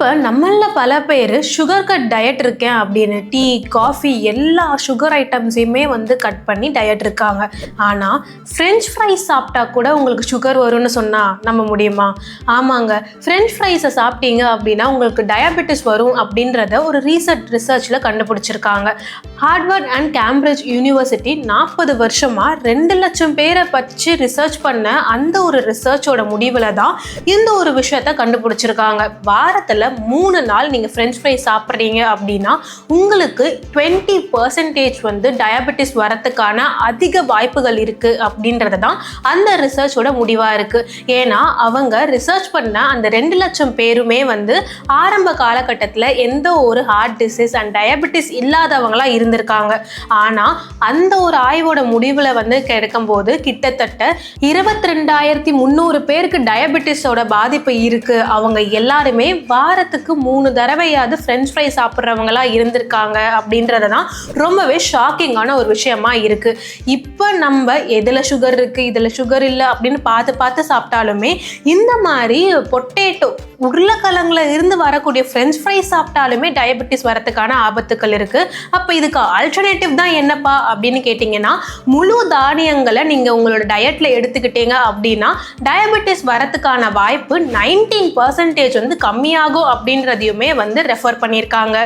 இப்போ நம்மளில் பல பேர் சுகர் கட் டயட் இருக்கேன் அப்படின்னு டீ காஃபி எல்லா சுகர் ஐட்டம்ஸையுமே வந்து கட் பண்ணி டயட் இருக்காங்க. ஆனால் ஃப்ரெஞ்ச் ஃப்ரைஸ் சாப்பிட்டா கூட உங்களுக்கு சுகர் வரும்னு சொன்னால் நம்ப முடியுமா? ஆமாங்க. ஃப்ரெஞ்ச் ஃப்ரைஸை சாப்பிட்டீங்க அப்படின்னா உங்களுக்கு டயபெட்டிஸ் வரும் அப்படின்றத ஒரு ரீசர்ச் ரிசர்ச்சில் கண்டுபிடிச்சிருக்காங்க. ஹார்ட்வர்ட் அண்ட் கேம்பிரிட்ஜ் யூனிவர்சிட்டி நாற்பது வருஷமாக ரெண்டு லட்சம் பேரை பற்றி ரிசர்ச் பண்ண அந்த ஒரு ரிசர்ச்சோட முடிவில் தான் இந்த ஒரு விஷயத்த கண்டுபிடிச்சிருக்காங்க. வாரத்தில் மூணு நாள் நீங்கள் ஃப்ரெஞ்ச் ஃப்ரை சாப்பிட்றீங்க அப்படின்னா உங்களுக்கு டுவெண்ட்டி பர்சன்டேஜ் வந்து டயபெட்டிஸ் வரத்துக்கான அதிக வாய்ப்புகள் இருக்குது அப்படின்றது தான் அந்த ரிசர்ச்சோட முடிவாக இருக்குது ஏன்னா அவங்க ரிசர்ச் பண்ண அந்த ரெண்டு லட்சம் பேருமே வந்து ஆரம்ப காலகட்டத்தில் எந்த ஒரு ஹார்ட் டிசீஸ் அண்ட் டயபெட்டிஸ் இல்லாதவங்களா இருந்திருக்காங்க. ஆனால் அந்த ஒரு ஆய்வோட முடிவில் வந்து கிடைக்கும்போது கிட்டத்தட்ட இருபத்தி ரெண்டாயிரத்தி முந்நூறு பேருக்கு டயபெட்டிஸோட பாதிப்பு இருக்குது அவங்க எல்லாருமே வாரத்துக்கு மூணு தடவையாவது ஃப்ரெஞ்ச் ஃப்ரை சாப்பிட்றவங்களா இருந்திருக்காங்க அப்படின்றத தான் ரொம்பவே ஷாக்கிங்கான ஒரு விஷயமா இருக்குது இப்போ நம்ம எதில் சுகர் இருக்குது இதில் சுகர் இல்லை அப்படின்னு பார்த்து பார்த்து சாப்பிட்டாலுமே இந்த மாதிரி பொட்டேட்டோ உருளைக்கிழங்குல இருந்து வரக்கூடிய ஃப்ரெஞ்ச் ஃப்ரை சாப்பிட்டாலுமே டயபெட்டிஸ் வரத்துக்கான ஆபத்துக்கள் இருக்குது அப்போ இதுக்கு ஆல்டர்னேட்டிவ் தான் என்னப்பா அப்படின்னு கேட்டிங்கன்னா முழு தானியங்களை நீங்கள் உங்களோட டயட்டில் எடுத்துக்கிட்டீங்க அப்படின்னா டயபெட்டிஸ் வரத்துக்கான வாய்ப்பு நைன்டீன் பர்சன்டேஜ் வந்து கம்மியாகும் அப்படின்றதையுமே வந்து ரெஃபர் பண்ணியிருக்காங்க